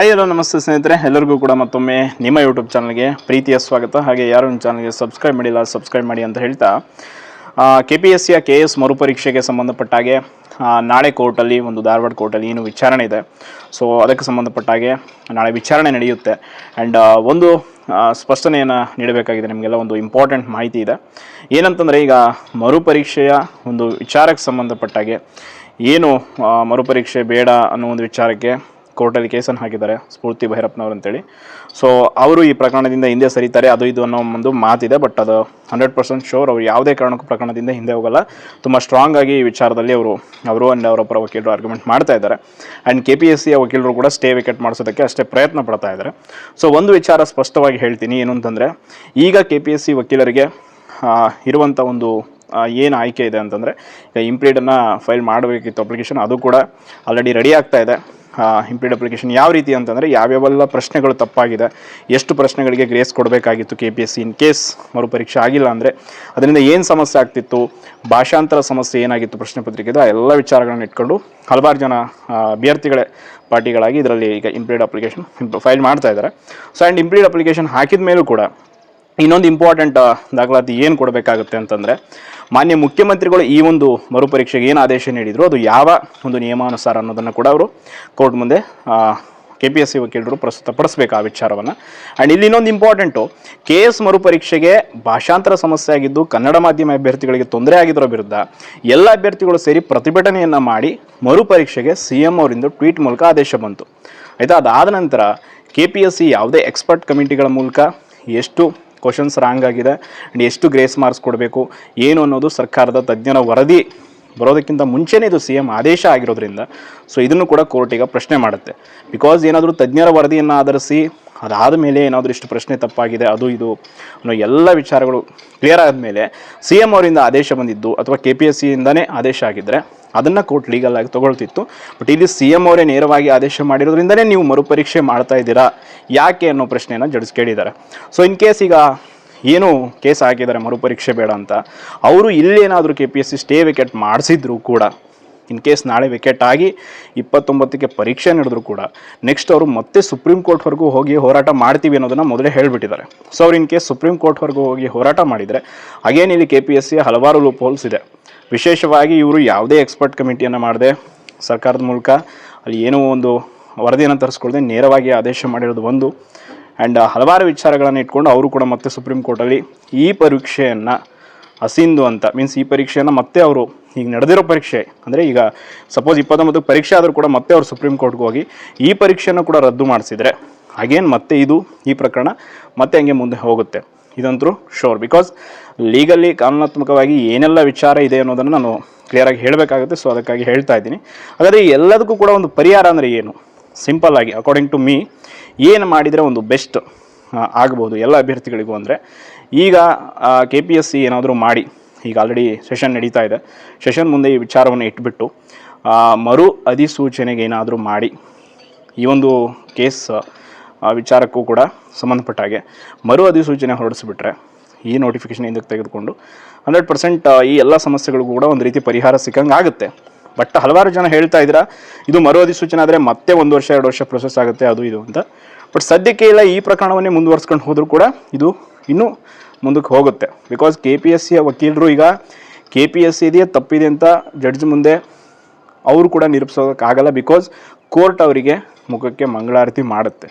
Hi hello ನಮಸ್ತೆ ಸ್ನೇಹಿತರೆ. ಎಲ್ಲರಿಗೂ ಕೂಡ ಮತ್ತೊಮ್ಮೆ ನಿಮ್ಮ ಯೂಟ್ಯೂಬ್ ಚಾನಲ್ಗೆ ಪ್ರೀತಿಯ ಸ್ವಾಗತ. ಹಾಗೆ ಯಾರು ನಿಮ್ಮ ಚಾನಲ್ಗೆ ಸಬ್ಸ್ಕ್ರೈಬ್ ಮಾಡಿಲ್ಲ ಸಬ್ಸ್ಕ್ರೈಬ್ ಮಾಡಿ ಅಂತ ಹೇಳ್ತಾ ಕೆ ಪಿ ಎಸ್ ಸಿಯ ಕೆ ಎಸ್ ಮರುಪರೀಕ್ಷೆಗೆ ಸಂಬಂಧಪಟ್ಟ ಹಾಗೆ ನಾಳೆ ಕೋರ್ಟಲ್ಲಿ ಒಂದು ಧಾರವಾಡ ಕೋರ್ಟಲ್ಲಿ ಏನು ವಿಚಾರಣೆ ಇದೆ. ಸೊ ಅದಕ್ಕೆ ಸಂಬಂಧಪಟ್ಟ ಹಾಗೆ ನಾಳೆ ವಿಚಾರಣೆ ನಡೆಯುತ್ತೆ. ಆ್ಯಂಡ್ ಒಂದು ಸ್ಪಷ್ಟನೆಯನ್ನು ನೀಡಬೇಕಾಗಿದೆ. ನಿಮಗೆಲ್ಲ ಒಂದು ಇಂಪಾರ್ಟೆಂಟ್ ಮಾಹಿತಿ ಇದೆ. ಏನಂತಂದರೆ ಈಗ ಮರುಪರೀಕ್ಷೆಯ ಒಂದು ವಿಚಾರಕ್ಕೆ ಸಂಬಂಧಪಟ್ಟ ಹಾಗೆ ಏನು ಮರುಪರೀಕ್ಷೆ ಬೇಡ ಅನ್ನೋ ಒಂದು ವಿಚಾರಕ್ಕೆ ಕೋರ್ಟಲ್ಲಿ ಕೇಸನ್ನು ಹಾಕಿದ್ದಾರೆ ಸ್ಫೂರ್ತಿ ಭೈರಪ್ಪನವ್ರು ಅಂತೇಳಿ. ಸೊ ಅವರು ಈ ಪ್ರಕರಣದಿಂದ ಹಿಂದೆ ಸರಿತಾರೆ, ಅದು ಇದು ಅನ್ನೋ ಒಂದು ಮಾತಿದೆ ಬಟ್ ಅದು ಹಂಡ್ರೆಡ್ ಪರ್ಸೆಂಟ್ ಶೋರ್ ಅವರು ಯಾವುದೇ ಕಾರಣಕ್ಕೂ ಪ್ರಕರಣದಿಂದ ಹಿಂದೆ ಹೋಗಲ್ಲ. ತುಂಬ ಸ್ಟ್ರಾಂಗ್ ಆಗಿ ಈ ವಿಚಾರದಲ್ಲಿ ಅವರು ಅವರು ಆ್ಯಂಡ್ ಅವರ ಪರ ವಕೀಲರು ಆರ್ಗ್ಯುಮೆಂಟ್ ಮಾಡ್ತಾ ಇದ್ದಾರೆ. ಆ್ಯಂಡ್ ಕೆ ಪಿ ಎಸ್ ಸಿಯ ವಕೀಲರು ಕೂಡ ಸ್ಟೇ ವಿಕೆಟ್ ಮಾಡಿಸೋದಕ್ಕೆ ಅಷ್ಟೇ ಪ್ರಯತ್ನ ಪಡ್ತಾ ಇದ್ದಾರೆ. ಸೊ ಒಂದು ವಿಚಾರ ಸ್ಪಷ್ಟವಾಗಿ ಹೇಳ್ತೀನಿ, ಏನು ಅಂತಂದರೆ, ಈಗ ಕೆ ಪಿ ಎಸ್ ಸಿ ವಕೀಲರಿಗೆ ಇರುವಂಥ ಒಂದು ಏನು ಆಯ್ಕೆ ಇದೆ ಅಂತಂದರೆ, ಈಗ ಇಂಪ್ಲೀಡನ್ನು ಫೈಲ್ ಮಾಡಬೇಕಿತ್ತು ಅಪ್ಲಿಕೇಶನ್ ಅದು ಕೂಡ ಆಲ್ರೆಡಿ ರೆಡಿ ಆಗ್ತಾ ಇದೆ. ಇಂಪ್ಲೀಡ್ ಅಪ್ಲಿಕೇಶನ್ ಯಾವ ರೀತಿ ಅಂತಂದರೆ ಯಾವ್ಯಾವೆಲ್ಲ ಪ್ರಶ್ನೆಗಳು ತಪ್ಪಾಗಿದೆ, ಎಷ್ಟು ಪ್ರಶ್ನೆಗಳಿಗೆ ಗ್ರೇಸ್ ಕೊಡಬೇಕಾಗಿತ್ತು K P S C in case ಮರುಪರೀಕ್ಷೆ ಆಗಿಲ್ಲ ಅಂದರೆ, ಅದರಿಂದ ಏನು ಸಮಸ್ಯೆ ಆಗ್ತಿತ್ತು, ಭಾಷಾಂತರ ಸಮಸ್ಯೆ ಏನಾಗಿತ್ತು ಪ್ರಶ್ನೆ ಪತ್ರಿಕೆ ಆ ಎಲ್ಲ ವಿಚಾರಗಳನ್ನ ಇಟ್ಕೊಂಡು ಹಲವಾರು ಜನ ಅಭ್ಯರ್ಥಿಗಳೇ, ಪಾರ್ಟಿಗಳಾಗಿ ಇದರಲ್ಲಿ ಈಗ ಇಂಪ್ಲೀಡ್ ಅಪ್ಲಿಕೇಶನ್ ಫೈಲ್ ಮಾಡ್ತಾ ಇದ್ದಾರೆ. ಸೊ ಆ್ಯಂಡ್ ಇಂಪ್ಲೀಡ್ ಅಪ್ಲಿಕೇಶನ್ ಹಾಕಿದ ಮೇಲೂ ಕೂಡ ಇನ್ನೊಂದು ಇಂಪಾರ್ಟೆಂಟ್ ದಾಖಲಾತಿ ಏನು ಕೊಡಬೇಕಾಗುತ್ತೆ ಅಂತಂದರೆ, ಮಾನ್ಯ ಮುಖ್ಯಮಂತ್ರಿಗಳು ಈ ಒಂದು ಮರುಪರೀಕ್ಷೆಗೆ ಏನು ಆದೇಶ ನೀಡಿದ್ರು, ಅದು ಯಾವ ಒಂದು ನಿಯಮಾನುಸಾರ ಅನ್ನೋದನ್ನು ಕೂಡ ಅವರು ಕೋರ್ಟ್ ಮುಂದೆ ಕೆ ಪಿ ಎಸ್ ಸಿ ವಕೀಲರು ಪ್ರಸ್ತುತಪಡಿಸಬೇಕು ಆ ವಿಚಾರವನ್ನು. ಆ್ಯಂಡ್ ಇಲ್ಲಿ ಇನ್ನೊಂದು ಇಂಪಾರ್ಟೆಂಟು ಕೆ ಎಸ್ ಮರುಪರೀಕ್ಷೆಗೆ ಭಾಷಾಂತರ ಸಮಸ್ಯೆ ಆಗಿದ್ದು, ಕನ್ನಡ ಮಾಧ್ಯಮ ಅಭ್ಯರ್ಥಿಗಳಿಗೆ ತೊಂದರೆ ಆಗಿದ್ದರ ವಿರುದ್ಧ ಎಲ್ಲ ಅಭ್ಯರ್ಥಿಗಳು ಸೇರಿ ಪ್ರತಿಭಟನೆಯನ್ನು ಮಾಡಿ ಮರುಪರೀಕ್ಷೆಗೆ ಸಿ ಎಂ ಅವರಿಂದ ಟ್ವೀಟ್ ಮೂಲಕ ಆದೇಶ ಬಂತು. ಆಯಿತಾ, ಅದಾದ ನಂತರ ಕೆ ಪಿ ಎಸ್ ಸಿ ಯಾವುದೇ ಎಕ್ಸ್ಪರ್ಟ್ ಕಮಿಟಿಗಳ ಮೂಲಕ ಎಷ್ಟು ಕ್ವಶನ್ಸ್ ರಾಂಗ್ ಆಗಿದೆ. ಆ್ಯಂಡ್ ಎಷ್ಟು ಗ್ರೇಸ್ ಮಾರ್ಕ್ಸ್ ಕೊಡಬೇಕು, ಏನು ಅನ್ನೋದು ಸರ್ಕಾರದ ತಜ್ಞರ ವರದಿ ಬರೋದಕ್ಕಿಂತ ಮುಂಚೆನೇ ಇದು ಸಿ ಎಂ ಆದೇಶ ಆಗಿರೋದ್ರಿಂದ ಸೊ ಇದನ್ನು ಕೂಡ ಕೋರ್ಟ್ ಈಗ ಪ್ರಶ್ನೆ ಮಾಡುತ್ತೆ. ಬಿಕಾಸ್ ಏನಾದರೂ ತಜ್ಞರ ವರದಿಯನ್ನು ಆಧರಿಸಿ ಅದಾದ ಮೇಲೆ ಏನಾದರೂ ಇಷ್ಟು ಪ್ರಶ್ನೆ ತಪ್ಪಾಗಿದೆ, ಅದು ಇದು ಅನ್ನೋ ಎಲ್ಲ ವಿಚಾರಗಳು ಕ್ಲಿಯರ್ ಆದಮೇಲೆ ಸಿ ಎಂ ಅವರಿಂದ ಆದೇಶ ಬಂದಿದ್ದು ಅಥವಾ ಕೆ ಪಿ ಎಸ್ ಸಿಯಿಂದನೇ ಆದೇಶ ಆಗಿದ್ದರೆ ಅದನ್ನು ಕೋರ್ಟ್ ಲೀಗಲ್ ಆಗಿ ತಗೊಳ್ತಿತ್ತು. ಬಟ್ ಇಲ್ಲಿ ಸಿ ಎಂ ಅವರೇ ನೇರವಾಗಿ ಆದೇಶ ಮಾಡಿರೋದ್ರಿಂದಲೇ ನೀವು ಮರುಪರೀಕ್ಷೆ ಮಾಡ್ತಾ ಇದ್ದೀರಾ, ಯಾಕೆ ಅನ್ನೋ ಪ್ರಶ್ನೆಯನ್ನು ಜಡ್ಜ್ ಕೇಳಿದ್ದಾರೆ. ಸೊ ಇನ್ ಕೇಸ್ ಈಗ ಏನು ಕೇಸ್ ಹಾಕಿದ್ದಾರೆ ಮರುಪರೀಕ್ಷೆ ಬೇಡ ಅಂತ, ಅವರು ಇಲ್ಲೇನಾದರೂ K P S C stay vacate ಮಾಡಿಸಿದ್ರು ಕೂಡ ಇನ್ ಕೇಸ್ ನಾಳೆ ವಿಕೆಟ್ ಆಗಿ ಇಪ್ಪತ್ತೊಂಬತ್ತಕ್ಕೆ ಪರೀಕ್ಷೆ ನಡೆದ್ರು ಕೂಡ ನೆಕ್ಸ್ಟ್ ಅವರು ಮತ್ತೆ ಸುಪ್ರೀಂ ಕೋರ್ಟ್ವರೆಗೂ ಹೋಗಿ ಹೋರಾಟ ಮಾಡ್ತೀವಿ ಅನ್ನೋದನ್ನು ಮೊದಲೇ ಹೇಳಿಬಿಟ್ಟಿದ್ದಾರೆ. ಸೊ ಅವ್ರು ಇನ್ ಕೇಸ್ ಸುಪ್ರೀಂ ಕೋರ್ಟ್ವರೆಗೂ ಹೋಗಿ ಹೋರಾಟ ಮಾಡಿದರೆ ಅಗೇನ್ ಇಲ್ಲಿ ಕೆ ಪಿ ಎಸ್ ಸಿ ಹಲವಾರು ಲೂಪ್ ಹೋಲ್ಸ್ ಇದೆ. ವಿಶೇಷವಾಗಿ ಇವರು ಯಾವುದೇ ಎಕ್ಸ್ಪರ್ಟ್ ಕಮಿಟಿಯನ್ನು ಮಾಡದೆ, ಸರ್ಕಾರದ ಮೂಲಕ ಅಲ್ಲಿ ಏನೋ ಒಂದು ವರದಿಯನ್ನು ತರಿಸ್ಕೊಳ್ಳದೆ ನೇರವಾಗಿ ಆದೇಶ ಮಾಡಿರೋದು ಒಂದು. ಆ್ಯಂಡ್ ಹಲವಾರು ವಿಚಾರಗಳನ್ನು ಇಟ್ಕೊಂಡು ಅವರು ಕೂಡ ಮತ್ತೆ ಸುಪ್ರೀಂ ಕೋರ್ಟಲ್ಲಿ ಈ ಪರೀಕ್ಷೆಯನ್ನು ಹಸಿಂದು ಅಂತ ಮೀನ್ಸ್ ಈ ಪರೀಕ್ಷೆಯನ್ನು ಮತ್ತೆ ಅವರು ಈಗ ನಡೆದಿರೋ ಪರೀಕ್ಷೆ, ಅಂದರೆ ಈಗ ಸಪೋಸ್ ಇಪ್ಪತ್ತೊಂಬತ್ತು ಪರೀಕ್ಷೆ ಆದರೂ ಕೂಡ ಮತ್ತೆ ಅವರು ಸುಪ್ರೀಂ ಕೋರ್ಟ್ಗೆ ಹೋಗಿ ಈ ಪರೀಕ್ಷೆಯನ್ನು ಕೂಡ ರದ್ದು ಮಾಡಿಸಿದರೆ ಅಗೇನ್ ಮತ್ತೆ ಇದು ಈ ಪ್ರಕರಣ ಮತ್ತೆ ಹಂಗೆ ಮುಂದೆ ಹೋಗುತ್ತೆ. ಇದಂತರೂ ಶೋರ್ ಬಿಕಾಸ್ ಲೀಗಲ್ಲಿ ಕಾನೂನಾತ್ಮಕವಾಗಿ ಏನೆಲ್ಲ ವಿಚಾರ ಇದೆ ಅನ್ನೋದನ್ನು ನಾನು ಕ್ಲಿಯರಾಗಿ ಹೇಳಬೇಕಾಗುತ್ತೆ ಸೊ ಅದಕ್ಕಾಗಿ ಹೇಳ್ತಾ ಇದ್ದೀನಿ. ಹಾಗಾದರೆ ಎಲ್ಲದಕ್ಕೂ ಕೂಡ ಒಂದು ಪರಿಹಾರ ಅಂದರೆ ಏನು? ಸಿಂಪಲ್ ಆಗಿ ಅಕಾರ್ಡಿಂಗ್ ಟು ಮೀ ಏನು ಮಾಡಿದರೆ ಒಂದು ಬೆಸ್ಟ್ ಆಗ್ಬೋದು ಎಲ್ಲ ಅಭ್ಯರ್ಥಿಗಳಿಗೂ ಅಂದರೆ ಈಗ ಕೆ ಪಿ ಎಸ್ ಸಿ ಏನಾದರೂ ಮಾಡಿ, ಈಗ ಆಲ್ರೆಡಿ ಸೆಷನ್ ನಡೀತಾ ಇದೆ. ಸೆಷನ್ ಮುಂದೆ ಈ ವಿಚಾರವನ್ನು ಇಟ್ಬಿಟ್ಟು ಮರು ಅಧಿಸೂಚನೆಗೆ ಏನಾದರೂ ಮಾಡಿ, ಈ ಒಂದು ಕೇಸ್ ವಿಚಾರಕ್ಕೂ ಕೂಡ ಸಂಬಂಧಪಟ್ಟ ಹಾಗೆ ಮರು ಅಧಿಸೂಚನೆ ಹೊರಡಿಸಿಬಿಟ್ರೆ, ಈ ನೋಟಿಫಿಕೇಶನ್ ಹಿಂದಕ್ಕೆ ತೆಗೆದುಕೊಂಡು ಹಂಡ್ರೆಡ್ ಪರ್ಸೆಂಟ್ ಈ ಎಲ್ಲ ಸಮಸ್ಯೆಗಳಿಗೂ ಕೂಡ ಒಂದು ರೀತಿ ಪರಿಹಾರ ಸಿಕ್ಕಂಗೆ ಆಗುತ್ತೆ ಬಟ್ ಹಲವಾರು ಜನ ಹೇಳ್ತಾ ಇದ್ದೀರಾ, ಇದು ಮರು ಅಧಿಸೂಚನೆ ಆದರೆ ಮತ್ತೆ ಒಂದು ವರ್ಷ, ಎರಡು ವರ್ಷ ಪ್ರೊಸೆಸ್ ಆಗುತ್ತೆ, ಅದು ಇದು ಅಂತ. ಬಟ್ ಸದ್ಯಕ್ಕೆ ಇಲ್ಲ, ಈ ಪ್ರಕರಣವನ್ನೇ ಮುಂದುವರ್ಸ್ಕೊಂಡು ಹೋದರೂ ಕೂಡ ಇದು ಇನ್ನೂ ಮುಂದಕ್ಕೆ ಹೋಗುತ್ತೆ. ಬಿಕಾಸ್ ಕೆ ಪಿ ಎಸ್ ಸಿಯ ವಕೀಲರು ಈಗ ಕೆ ಪಿ ಎಸ್ ಸಿ ಇದೆಯೇ ತಪ್ಪಿದೆ ಅಂತ ಜಡ್ಜ್ ಮುಂದೆ ಅವರು ಕೂಡ ನಿರೂಪಿಸೋದಕ್ಕಾಗಲ್ಲ ಬಿಕಾಸ್ ಕೋರ್ಟ್ ಅವರಿಗೆ ಮುಖಕ್ಕೆ ಮಂಗಳಾರತಿ ಮಾಡುತ್ತೆ.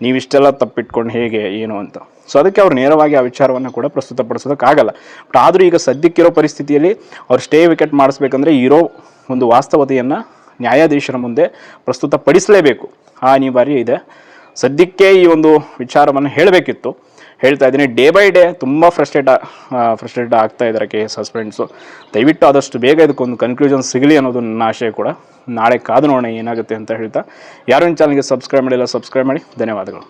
ನೀವಿಷ್ಟೆಲ್ಲ ತಪ್ಪಿಟ್ಕೊಂಡು ಹೇಗೆ, ಏನು ಅಂತ. ಸೊ ಅದಕ್ಕೆ ಅವ್ರು ನೇರವಾಗಿ ಆ ವಿಚಾರವನ್ನು ಕೂಡ ಪ್ರಸ್ತುತಪಡಿಸೋದಕ್ಕಾಗಲ್ಲ. ಬಟ್ ಆದರೂ ಈಗ ಸದ್ಯಕ್ಕಿರೋ ಪರಿಸ್ಥಿತಿಯಲ್ಲಿ ಅವ್ರು ಸ್ಟೇ ವಿಕೆಟ್ ಮಾಡಿಸ್ಬೇಕಂದ್ರೆ ಇರೋ ಒಂದು ವಾಸ್ತವತೆಯನ್ನು ನ್ಯಾಯಾಧೀಶರ ಮುಂದೆ ಪ್ರಸ್ತುತಪಡಿಸಲೇಬೇಕು. ಆ ಅನಿವಾರ್ಯ ಇದೆ. ಸದ್ಯಕ್ಕೆ ಈ ಒಂದು ವಿಚಾರವನ್ನು ಹೇಳಬೇಕಿತ್ತು. ಹೇಳ್ತಾ ಇದ್ದೀನಿ. ಡೇ ಬೈ ಡೇ ತುಂಬ ಫ್ರಸ್ಟ್ರೇಟ್ ಫ್ರಸ್ಟ್ರೇಟ್ ಆಗ್ತಾ ಇದ್ದಾರೆ ಕೆ ಎಸ್ ಹಸ್ಬೆಂಡ್ಸು ದಯವಿಟ್ಟು ಆದಷ್ಟು ಬೇಗ ಇದಕ್ಕೊಂದು ಕನ್ಕ್ಲೂಷನ್ ಸಿಗಲಿ ಅನ್ನೋದು ನನ್ನ ಆಶಯ ಕೂಡ. ನಾಳೆ ಕಾದು ನೋಡೋಣ ಏನಾಗುತ್ತೆ ಅಂತ ಹೇಳ್ತಾ. ಯಾರು ಚಾನಲ್ಗೆ ಸಬ್ಸ್ಕ್ರೈಬ್ ಮಾಡಿಲ್ಲ ಸಬ್ಸ್ಕ್ರೈಬ್ ಮಾಡಿ. ಧನ್ಯವಾದಗಳು.